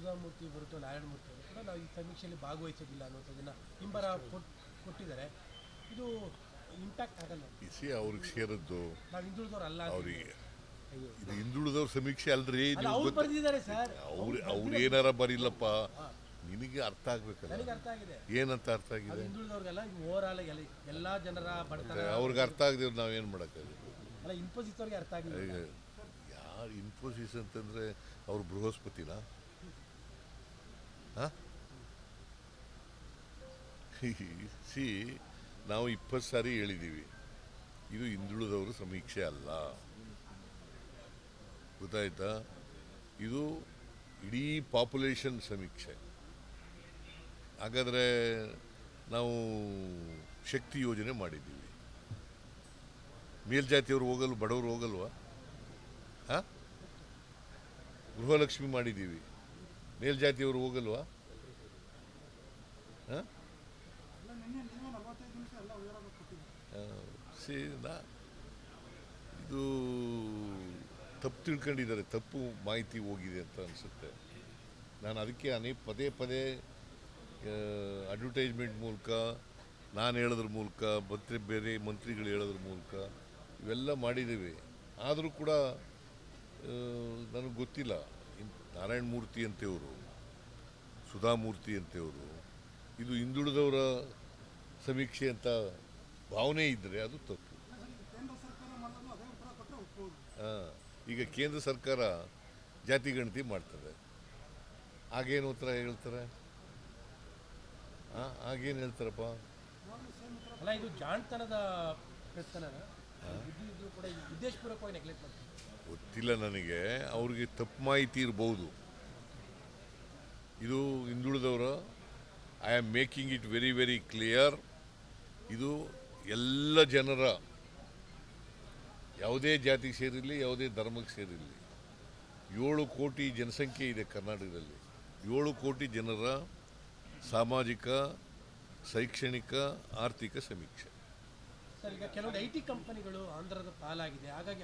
ಸುಧಾಮೂರ್ತಿ ಹೊರತು ನಾರಾಯಣಮೂರ್ತಿ ಅವರು ಕೂಡ ನಾವು ಈ ಸಮೀಕ್ಷೆಯಲ್ಲಿ ಭಾಗವಹಿಸೋದಿಲ್ಲ ಅನ್ನೋದನ್ನು ಹಿಂಬರ ಕೊಟ್- ಕೊಟ್ಟಿದ್ದಾರೆ. ಇದು ಇಂಪ್ಯಾಕ್ಟ್ ಆಗಲ್ಲ. ಇಸಿ ಅವ್ರಿಗೆ ಸೇರಿದ್ದು ನಾವು ಹಿಂದುಳಿದವ್ರು ಅಲ್ಲ ಅವರಿಗೆ. ಇದು ಹಿಂದುಳಿದವ್ರ ಸಮೀಕ್ಷೆ ಅಲ್ರಿ ನೀವು ಅವ್ರು ಸರ್. ಅವ್ರು ಅವ್ರು ಏನಾರ ಬರೀಲಪ್ಪ. ನಿನಗೆ ಅರ್ಥ ಆಗ್ಬೇಕಲ್ಲ. ನನಗೆ ಅರ್ಥ ಆಗಿದೆ. ಏನಂತ ಅರ್ಥ ಆಗಿದೆ? ಹಿಂದುಳಿದವ್ರಿಗೆಲ್ಲ ಓವರ್ ಆಲ್ ಎಲ್ಲ ಎಲ್ಲಾ ಜನರ ಬಡತನ ಅವ್ರಿಗೆ ಅರ್ಥ ಆಗದಿವ್ರು ಏನು ಮಾಡೋಕ್ಕಾಗುತ್ತೆ ಅಲ್ಲ ಇನ್ಫೋಸಿಸ್ ಅವ್ರಿಗೆ ಅರ್ಥ ಆಗಿದೆ ಯಾರು ಇನ್ಫೋಸಿಸ್ ಅಂತಂದ್ರೆ ಅವ್ರು ಬೃಹಸ್ಪತಿನ? ಸಿ ನಾವು ಇಪ್ಪತ್ತು ಸಾರಿ ಹೇಳಿದ್ದೀವಿ ಇದು ಹಿಂದುಳಿದವರು ಸಮೀಕ್ಷೆ ಅಲ್ಲ. ಗೊತ್ತಾಯ್ತಾ? ಇದು ಇಡೀ ಪಾಪ್ಯುಲೇಷನ್ ಸಮೀಕ್ಷೆ. ಹಾಗಾದರೆ ನಾವು ಶಕ್ತಿ ಯೋಜನೆ ಮಾಡಿದ್ದೀವಿ. ಮೇಲ್ಜಾತಿಯವರು ಹೋಗಲು ಬಡವರು ಹೋಗಲ್ವಾ? ಹಾಂ? ಗೃಹಲಕ್ಷ್ಮಿ ಮಾಡಿದ್ದೀವಿ. ಮೇಲ್ಜಾತಿಯವರು ಹೋಗಲ್ವಾ? ನಾ, ಇದು ತಪ್ಪು ತಿಳ್ಕೊಂಡಿದ್ದಾರೆ, ತಪ್ಪು ಮಾಹಿತಿ ಹೋಗಿದೆ ಅಂತ ಅನಿಸುತ್ತೆ. ನಾನು ಅದಕ್ಕೆ ಅನೇಕ ಪದೇ ಪದೇ ಅಡ್ವರ್ಟೈಸ್ಮೆಂಟ್ ಮೂಲಕ, ನಾನು ಹೇಳೋದ್ರ ಮೂಲಕ, ಮತ್ತೆ ಬೇರೆ ಮಂತ್ರಿಗಳು ಹೇಳೋದ್ರ ಮೂಲಕ, ಇವೆಲ್ಲ ಮಾಡಿದ್ದೀವಿ. ಆದರೂ ಕೂಡ ನನಗೆ ಗೊತ್ತಿಲ್ಲ. ನಾರಾಯಣ ಮೂರ್ತಿ ಅಂತೆಯವರು ಸುಧಾಮೂರ್ತಿ ಅಂತೆಯವರು ಇದು ಹಿಂದುಳಿದವರ ಸಮೀಕ್ಷೆ ಅಂತ ಭಾವನೆ ಇದ್ದರೆ ಅದು ತಪ್ಪು. ಹಾಂ ಈಗ ಕೇಂದ್ರ ಸರ್ಕಾರ ಜಾತಿ ಗಣತಿ ಮಾಡ್ತದೆ. ಆಗೇನು ಉತ್ತರ ಹೇಳ್ತಾರೆ? ಆ, ಆಗೇನು ಹೇಳ್ತಾರಪ್ಪ? ಅಲ್ಲ ಇದು ಜಾಣ್ತನದ ಪ್ರಶ್ನೆ ಉದ್ದೇಶಪೂರ್ವಕವಾಗಿ ನೆಗ್ಲೆಕ್ಟ್ ಮಾಡ್ತಾರೆ. ಗೊತ್ತಿಲ್ಲ ನನಗೆ. ಅವ್ರಿಗೆ ತಪ್ಪು ಮಾಹಿತಿ ಇರ್ಬೋದು. ಇದು ಹಿಂದುಳಿದವರು I am making it very very clear ಇದು ಎಲ್ಲ ಜನರ, ಯಾವುದೇ ಜಾತಿಗೆ ಸೇರಿರಲಿ, ಯಾವುದೇ ಧರ್ಮಕ್ಕೆ ಸೇರಿರಲಿ, ಏಳು ಕೋಟಿ ಜನಸಂಖ್ಯೆ ಇದೆ ಕರ್ನಾಟಕದಲ್ಲಿ. ಏಳು ಕೋಟಿ ಜನರ ಸಾಮಾಜಿಕ, ಶೈಕ್ಷಣಿಕ, ಆರ್ಥಿಕ ಸಮೀಕ್ಷೆ. ಸರ್, ಈಗ ಕೆಲವೊಂದು ಐ ಟಿ ಕಂಪನಿಗಳು ಆಂಧ್ರದ ಪಾಲಾಗಿದೆ. ಹಾಗಾಗಿ